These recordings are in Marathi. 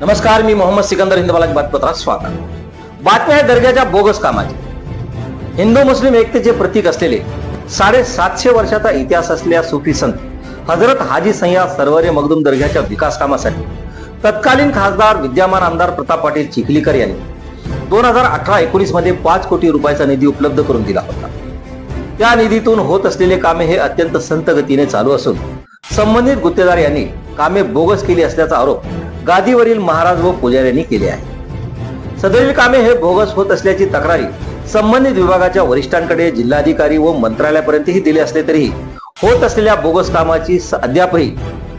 नमस्कार मी मोहम्मद सिकंदर हिंदवाला बातपत्रात स्वागत. बातम्या आहे दर्ग्याच्या बोगस कामाची. हिंदू मुस्लिम एकतेचे प्रतीक असलेले साडेसातशे वर्षाचा इतिहास असलेल्या सुफी संत हजरत हाजी सय्या सरवरे मगदूम दर्ग्याच्या विकास कामासाठी तत्कालीन खासदार विद्यमान आमदार प्रताप पाटील चिखलीकर यांनी दोन हजार अठरा एकोणीसमध्ये पाच कोटी रुपयाचा निधी उपलब्ध करून दिला होता. त्या निधीतून होत असलेले कामे हे अत्यंत संत गतीने चालू असून संबंधित गुत्तेदार यांनी कामे बोगस केली असल्याचा आरोप गादीवरील महाराज व पुजाऱ्यांनी केले आहे सदरील कामे हे बोगस होत असल्याची तक्रारी संबंधित विभागाच्या वरिष्ठांकडे जिल्हाधिकारी व मंत्रालयापर्यंतही दिले असले तरीही होत असलेल्या बोगस कामाची अद्यापही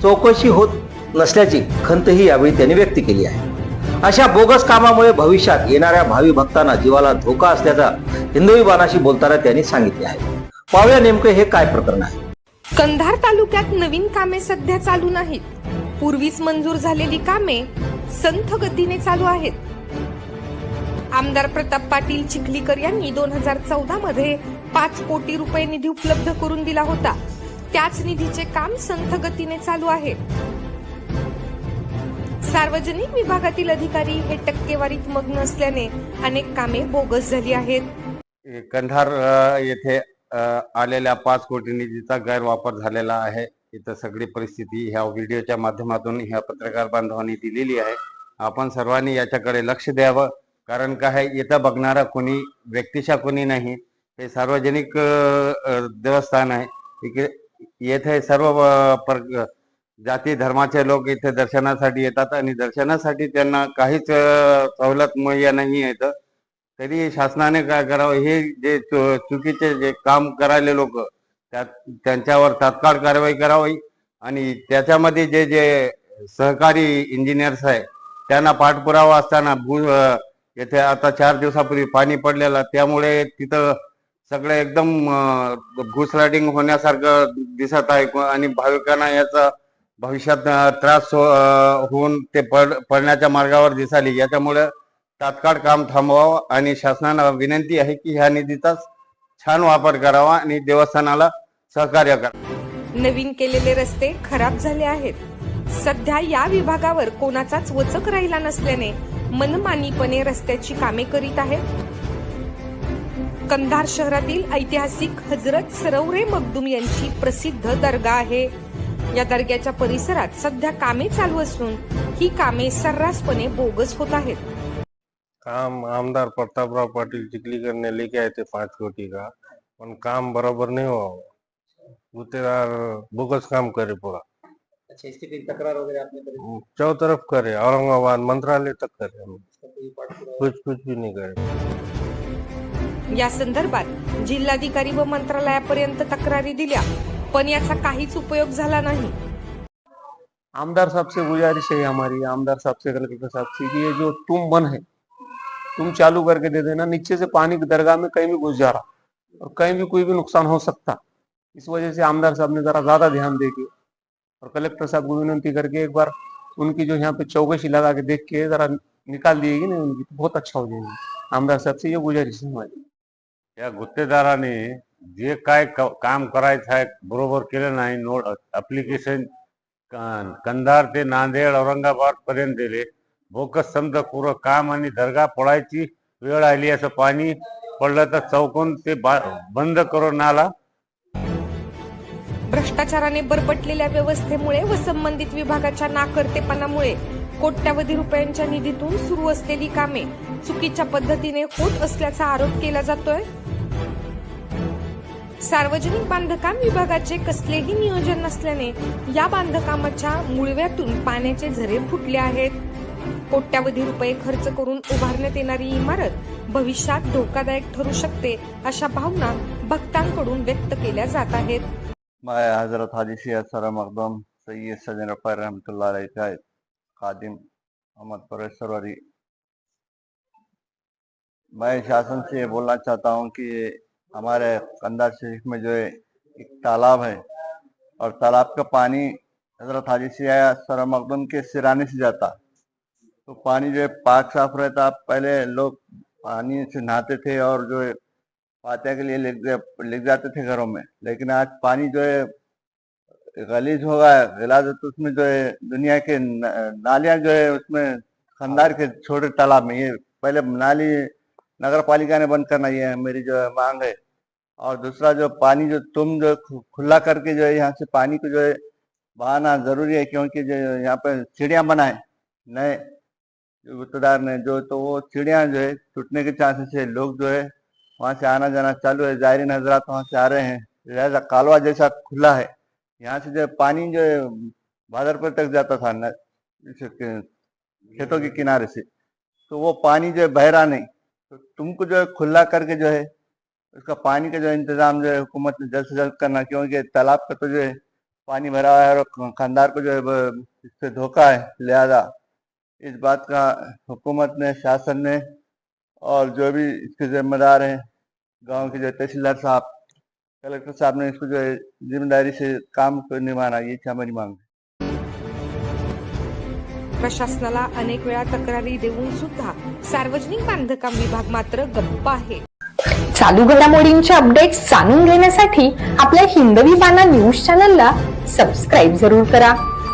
चौकशी होत नसल्याची खंतही यावेळी त्यांनी व्यक्त केली आहे. अशा बोगस कामामुळे भविष्यात येणाऱ्या भावी भक्तांना जीवाला धोका असल्याचा हिंदवी बाणाशी बोलताना त्यांनी सांगितले आहे. पाहूया नेमकं हे काय प्रकरण आहे. कंधार तालुक्यात नवीन कामे सध्या चालू नाहीत. पूर्वीच मंजूर झालेली कामे संथ गतीने चालू आहेत. आमदार प्रताप पाटील चिखलीकर यांनी दोन हजार चौदा मध्ये पाच कोटी रुपये निधी उपलब्ध करून दिला होता. त्याच निधीचे काम संथ गतीने चालू आहे. सार्वजनिक विभागातील अधिकारी हे टक्केवारीत मग्न असल्याने अनेक कामे बोगस झाली आहेत. कंधार येथे आलेल्या पाच कोटी निधीचा गैरवापर झालेला आहे इथं सगळी परिस्थिती ह्या व्हिडिओच्या माध्यमातून ह्या पत्रकार बांधवांनी दिलेली आहे. आपण सर्वांनी याच्याकडे लक्ष द्यावं कारण काय इथं बघणारा कोणी व्यक्तिशा कोणी नाही हे सार्वजनिक देवस्थान आहे. इकडे येथे सर्व पर जाती धर्माचे लोक इथे दर्शनासाठी येतात आणि दर्शनासाठी त्यांना काहीच सवलत मुहैया नाही येतं तरी शासनाने काय करावं? हे जे चुकीचे जे काम करायले लोक त्यात त्यांच्यावर तात्काळ कारवाई करावी आणि त्याच्यामध्ये जे जे सहकारी इंजिनियर्स आहे त्यांना पाठपुरावा असताना भू येथे आता चार दिवसापूर्वी पाणी पडलेलं त्यामुळे तिथं सगळं एकदम घुसरायडिंग होण्यासारखं दिसत आहे आणि भाविकांना याचा भविष्यात त्रास हो-, होऊन ते पड पडण्याच्या मार्गावर दिसाली याच्यामुळे तात्काळ काम थांबवावं आणि शासनाला विनंती आहे की ह्या निधीचा छान वापर करावा आणि देवस्थानाला सहकार्य करा. नवीन केलेले रस्ते खराब झाले आहेत. सध्या या विभागावर कोणाचाच वचक राहिला नसल्याने मनमानीपणे रस्त्याची कामे करीत आहेत. कंधार शहरातील ऐतिहासिक हजरत सरवरे मखदूम यांची प्रसिद्ध दर्गा आहे. या दर्ग्याच्या परिसरात सध्या कामे चालू असून ही कामे सर्रासपणे बोगस होत आहेत. काम आमदार प्रतापराव पाटिल चिखलीकर ने लेके आए थे पाँच कोटी का? पण काम बराबर नहीं हुआ गुत्तेदार बोगस काम करे पूरा अच्छा इसकी कोई तक्रार वगैरह आपने करी चौ तरफ करे. औरंगाबाद मंत्रालय तक करे. कुछ कुछ भी नहीं करे. या संदर्भात जिल्हाधिकारी व मंत्रालयापर्यंत तक्रारी दिल्या पण याचा काहीच उपयोग झाला नाही. आमदार साहब से गुजारिश है हमारी. आमदार साहब से कलेक्टर साहब से। कि ये जो तुम बन है तुम चालू करके दे देना, नीचे से पानी दरगाह में कहीं भी घुस जा रहा। और कहीं भी कोई भी नुकसान हो सकता। इस वजह से आमदार साहब ने जरा ज़्यादा ध्यान दे के और कलेक्टर साहब को विनती करके एक बार उनकी जो यहाँ पे चौकसी लगा के देख के जरा निकाल दिएगी ना उनकी तो बहुत अच्छा हो जाएगी। आमदार साहब से ये गुजारिश है हमारी। या गुत्तेदाराने जे काय काम करायचं आहे बरोबर केलं नाही नोट अप्लिकेशन कंधार ते नांदेड औरंगाबाद पर्यंत दिले। बोकस समजा पुरं काम आणि दर्गा पळायची वेळ आली असं पाणी पडलं तर चौकून ते बंद करून आला भ्रष्टाचाराने बरपटलेल्या व्यवस्थेमुळे व संबंधित विभागाच्या नाकर्तेपणामुळे कोट्यावधी रुपयांच्या निधीतून सुरू असलेली कामे चुकीच्या पद्धतीने होत असल्याचा आरोप केला जातोय. सार्वजनिक बांधकाम विभागाचे कसलेही नियोजन नसल्याने या बांधकामाच्या मुळव्यातून पाण्याचे झरे फुटले आहेत. कोट्यावधी रुपये खर्च करून उभारण्यात येणारी इमारत भविष्यात धोकादायक ठरू शकते अशा भावना भक्तांकडून व्यक्त केल्या जात आहेत. हजरत हादिसी सैयद सर मकदम सजन रफ़ार रहमतुल्ला अलैह का खादिम अहमद परेश मैं शासन से बोलना चाहता हूँ कि हमारे कंदा शरीफ में जो है एक तालाब है और तालाब का पानी हजरत हाजी सिया सर मकदम के सिराने से जाता तो पानी जो है पाक साफ़ रहता। पहले लोग पानी से नहाते थे और जो है फातिहा के लिए लिख जाते थे घरों में। लेकिन आज पानी जो है, गलीज होगा, गला तो उसमें जो है, दुनिया के नालियाँ जो है, उसमें खंडार के छोटे तालाब में, ये पहले नाली नगर पालिका ने बंद करना, ये मेरी जो है मांग है। और दूसरा जो पानी जो, तुम जो खुला करके जो है, यहाँ से पानी को जो है, बहाना ज़रूरी है, क्योंकि जो यहाँ पे सीढ़ियाँ बनाए नए जो ने जो तो वो सीढ़ियाँ जो है टूटने के चांसेस है लोग जो है वहां से आना जाना चालू है जायरीन हजरात वहां से आ रहे हैं लिहाजा कालवा जैसा खुला है यहाँ से जो है पानी जो है भादरपुर तक जाता था न, खेतों के किनारे से तो वो पानी जो है बह रहा नहीं तो तुमको जो है खुला करके जो है उसका पानी का जो इंतजाम जो है हुकूमत ने जल्द से जल्द करना क्योंकि तालाब का तो जो है पानी भरा हुआ है और खानदार को जो है इससे धोखा है लिहाजा इस बात का हुकूमत ने शासन ने और जो भी इसके जिम्मेदार हैं गांव के जो तहसीलदार साहब कलेक्टर साहब ने इसको जो है जिम्मेदारी से काम को निभाना ये थी हमारी मांग प्रशासनाला अनेक वेळा तक्रारी देऊन सुद्धा सार्वजनिक बांधकाम विभाग मात्र गप्प आहे. चालू घडामोडींचे अपडेट्स जाणून घेण्यासाठी आपल्या हिंदवी बाणा न्यूज चॅनलला सबस्क्राईब जरूर करा.